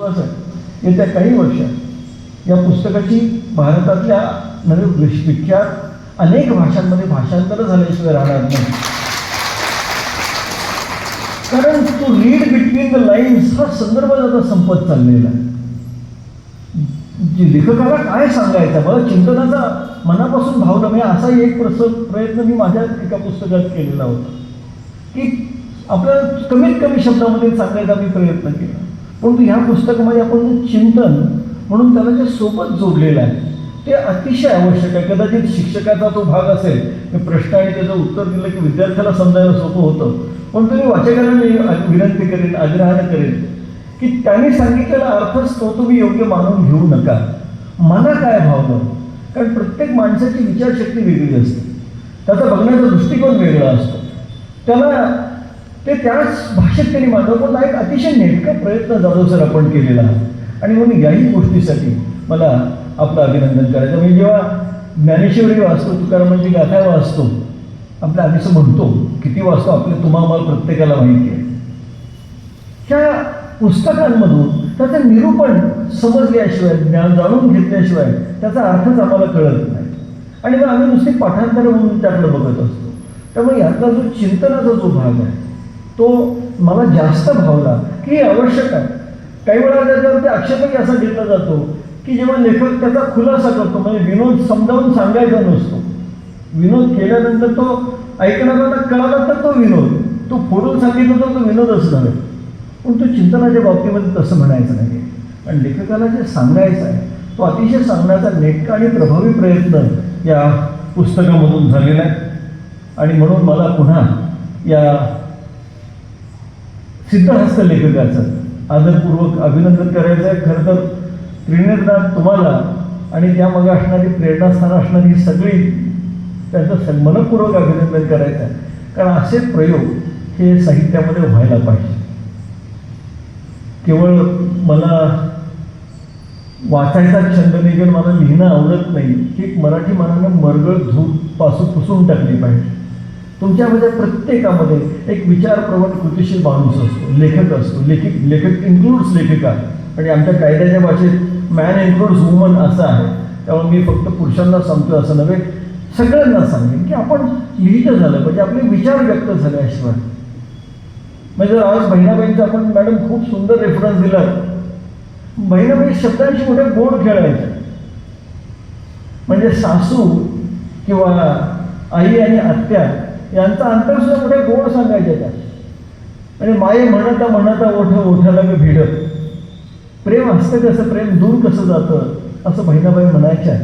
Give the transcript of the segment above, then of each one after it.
विश्वास आहे येत्या काही वर्षात या पुस्तकाची भारतातल्या नवे विश- विख्यात अनेक भाषांमध्ये भाषांतर झाल्याशिवाय राहणार नाही. कारण तो रीड बिटवीन द लाईन्स हा संदर्भ आता संपत चाललेला आहे. लेखकाला काय सांगायचं मला चिंतनाचा मनापासून भावना म्हणजे असा एक प्रस प्रयत्न मी माझ्या एका पुस्तकात केलेला होता. की आपल्याला कमीत कमी शब्दामध्ये सांगायचा मी प्रयत्न केला. परंतु ह्या पुस्तकामध्ये आपण जे चिंतन म्हणून त्याला जे सोबत जोडलेलं आहे ते अतिशय आवश्यक आहे. कदाचित शिक्षकाचा तो भाग असेल की प्रश्न आणि त्याचं उत्तर दिलं की विद्यार्थ्याला समजायला सोपं होतं. पण तुम्ही वाचकांना मी विनंती करेन आग्रहानं करेन की त्यांनी सांगितलेला अर्थच तो तुम्ही योग्य मानून घेऊ नका. मला काय भावलं कारण प्रत्येक माणसाची विचारशक्ती वेगळी असते. त्याचा बघण्याचा दृष्टिकोन वेगळा असतो. त्याला ते त्याच भाषेत त्यांनी मांडलं पण एक अतिशय नेटका प्रयत्न जाधव सर आपण केलेला. आहे आणि म्हणून याही गोष्टीसाठी मला आपलं अभिनंदन करायचं. म्हणजे जेव्हा ज्ञानेश्वरी वाचतो तुकारामांची गाथा वाचतो आपल्या आधी असं म्हणतो किती वाचतो आपले तुम्हाला प्रत्येकाला माहिती आहे. ह्या पुस्तकांमधून त्याचं निरूपण समजल्याशिवाय ज्ञान जाणून घेतल्याशिवाय त्याचा अर्थच आम्हाला कळत नाही. आणि मग आम्ही नुसते पाठांतर म्हणून त्याकडे बघत असतो. त्यामुळे यातला जो चिंतनाचा जो भाग आहे तो मला जास्त भावला की हे आवश्यक आहे. काही वेळा त्याच्यावरती आक्षेपही असा घेतला जातो की जेव्हा लेखक त्याचा खुलासा करतो म्हणजे विनोद समजावून सांगायचा नसतो. विनोद केल्यानंतर तो ऐकणाऱ्यांना कळाला तर तो विनोद तो फोडून सांगितलं तर तो विनोद असणार आहे. पण तो चिंतनाच्या बाबतीमध्ये तसं म्हणायचं नाही. आणि लेखकाला जे सांगायचं आहे तो अतिशय सांगण्याचा नेटका आणि प्रभावी प्रयत्न या पुस्तकामधून झालेला आहे. आणि म्हणून मला पुन्हा या सिद्धहस्त लेखकाचं आदरपूर्वक अभिनंदन करायचं आहे. खरं तर त्रिनेत्रनाथ तुम्हाला आणि त्या असणारी प्रेरणास्थान असणारी सगळी त्यांचं स- मनपूर्वक अभिनंदन करायचं आहे. कारण असे प्रयोग हे साहित्यामध्ये व्हायला पाहिजे. केवळ मला वाचायचा छंद निघेल मला लिहिणं आवडत नाही ही मराठी मनानं मरगळ धूपपासून पुसून टाकली पाहिजे. तुमच्यामध्ये प्रत्येकामध्ये एक विचारप्रवण कृतिशील माणूस असतो. लेखक असतो. लेखक लेखक इन्क्लूड्स लेखिका. आणि आमच्या कायद्याच्या भाषेत मॅन इन्क्लूड्स वुमन असं आहे. त्यामुळे मी फक्त पुरुषांना सांगतो असं नव्हे सगळ्यांना सांगेन की आपण लिहिलं झालं म्हणजे आपले विचार व्यक्त झाल्याशिवाय म्हणजे आज बहिणाबाईंचा आपण मॅडम खूप सुंदर रेफरन्स दिला. बहिणाबाई शब्दांशी मोठे गोड खेळायचे म्हणजे सासू किंवा आई आणि आत्या यांचा अंतरसुद्धा मोठे गोड सांगायचे त्या आणि म्हणजे माये म्हणता म्हणता ओठ ओठाला मी भिडत प्रेम असतं कसं? प्रेम दूर कसं जातं? असं बहिणाबाई म्हणायच्या.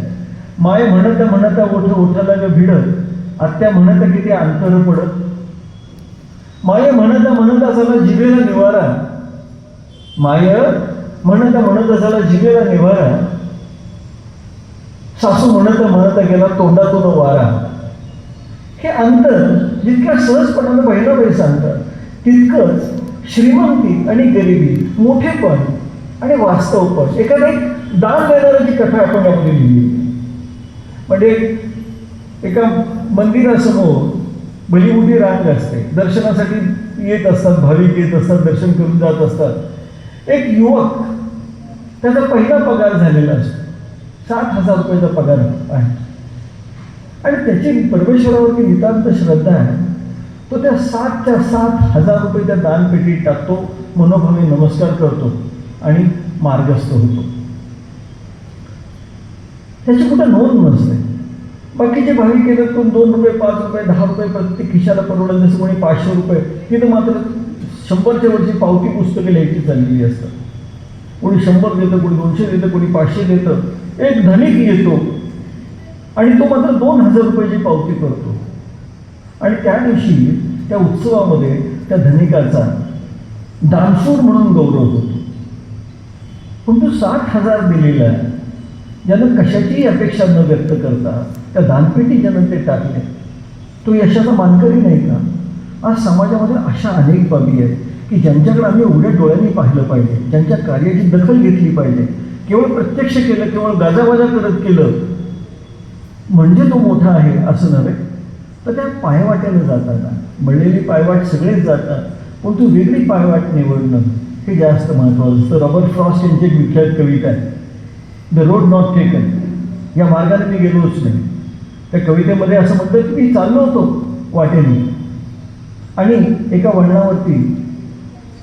माय म्हणता म्हणता ओठ ओठाला ग भिडत आत्या म्हणत किती अंतर पडत. माय म्हणता म्हणत झाला जिभेला निवारा. माय म्हणता म्हणत झाला जिभेला निवारा. सासू म्हणत म्हणत गेला तोंडातून वारा. हे अंतर जितक्या सहजपणानं बहिणाबाई सांगतात तितकंच श्रीमंती आणि गरिबी मोठेपण आणि वास्तवपण. एखादं एक दान देणाऱ्याची कथा आपण यामध्ये लिहिली. म्हणजे एका मंदिरासमोर भली मोठी रांग असते. दर्शनासाठी येत असतात भाविक येत असतात दर्शन करून जात असतात. एक युवक त्याचा पहिला पगार झालेला असतो. साठ हजार रुपयाचा पगार आहे. आणि त्याची परमेश्वरावरती नितांत श्रद्धा आहे. तो त्या सातच्या सात हजार रुपये त्या दानपेटीत टाकतो मनोभावे नमस्कार करतो आणि मार्गस्थ होतो. त्याची कुठं नोंद नसते. बाकीचे भाविक येतात कोण दोन रुपये पाच रुपये दहा रुपये प्रत्येक खिशाला परवडत जसं कोणी पाचशे रुपये तिथं मात्र शंभरच्या वरची पावती पुस्तके लिहायची चाललेली असतात. कोणी शंभर देतं कोणी दोनशे देतं कोणी पाचशे देतं. एक धनिक येतो आणि तो मात्र दोन हजार रुपयाची पावती करतो. आणि त्या दिवशी त्या उत्सवामध्ये त्या धनिकाचा दानसूर म्हणून गौरव होतो. पण तो साठ हजार दिलेला आहे. ज्यानं कशाचीही अपेक्षा न व्यक्त करता त्या दानपेटी ज्यानं ते टाकले तो यशाचा मानकरी नाही का? आज समाजामध्ये अशा अनेक बाबी आहेत की ज्यांच्याकडे आम्ही उघड्या डोळ्यांनी पाहिलं पाहिजे ज्यांच्या कार्याची दखल घेतली पाहिजे. केवळ प्रत्यक्ष केलं केवळ गाजावाजा करत केलं म्हणजे तो मोठा आहे असं नव्हे. तर त्या पायवाट्याला जाताना मळलेली पायवाट सगळेच जातात पण तू वेगळी पायवाट निवडणं हे जास्त महत्त्वाचं असतं. रॉबर्ट फ्रॉस्ट यांची एक विख्यात कविता आहे. The road not taken. या मार्गाने मी गेलोच नाही. त्या कवितेमध्ये असं म्हणतं की मी चाललो होतो वाटेने. आणि एका वळणावरती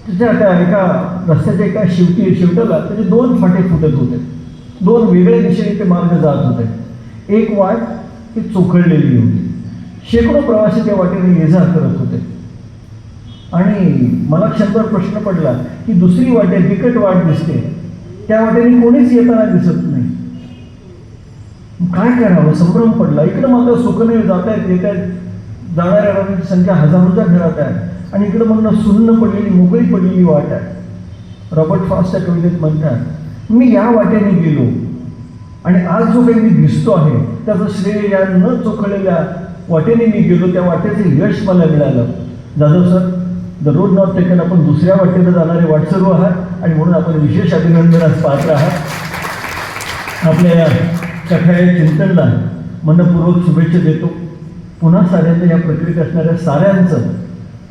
त्याच्या त्या एका रस्त्याच्या एका शेवटी शेवटाला त्याचे दोन फाटे फुटत होते. दोन वेगळ्या दिशेने ते मार्ग जात होते. एक वाट ती चोखळलेली होती. शेकडो प्रवासी त्या वाटेने ये जा करत होते. आणि मला क्षणभर प्रश्न पडला की दुसरी वाटे बिकट वाट दिसते. त्या वाटेने कोणीच येताना दिसत नाही. काय करावं? संभ्रम पडला. इकडं मात्र सुखने जात आहेत येत आहेत जाणाऱ्या लोकांची संख्या हजारोच्या घरात आहे. आणि इकडं म्हणणं सुन्न पडलेली मोकळी पडलेली वाट आहे. रॉबर्ट फास्ट या कवितेत म्हणतात मी या वाटेने गेलो. आणि आज जो काही मी दिसतो आहे त्याचं श्रेय या न चोखळलेल्या वाटेने मी गेलो त्या वाटेचे यश मला मिळालं. Jadhav sir the road not taken आपण दुसऱ्या वाटेनं जाणारे वाटसरू आहात आणि म्हणून आपण विशेष अभिनंदनास पात्र आहात. आपल्या या कथाया चिंतनला मनपूर्वक शुभेच्छा देतो. पुन्हा साऱ्यांना या प्रक्रियेत असणाऱ्या साऱ्यांचं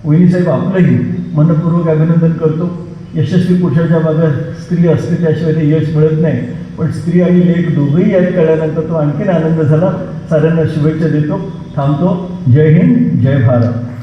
वहिनीसाहेब आपलंही मनपूर्वक अभिनंदन करतो. यशस्वी पुरुषाच्या मागं स्त्री असते त्याशिवाय ते यश मिळत नाही. पण स्त्री आणि लेख दोघंही यात कळल्यानंतर तो आणखीन आनंद झाला. साऱ्यांना शुभेच्छा देतो. थांबतो. जय हिंद जय भारत.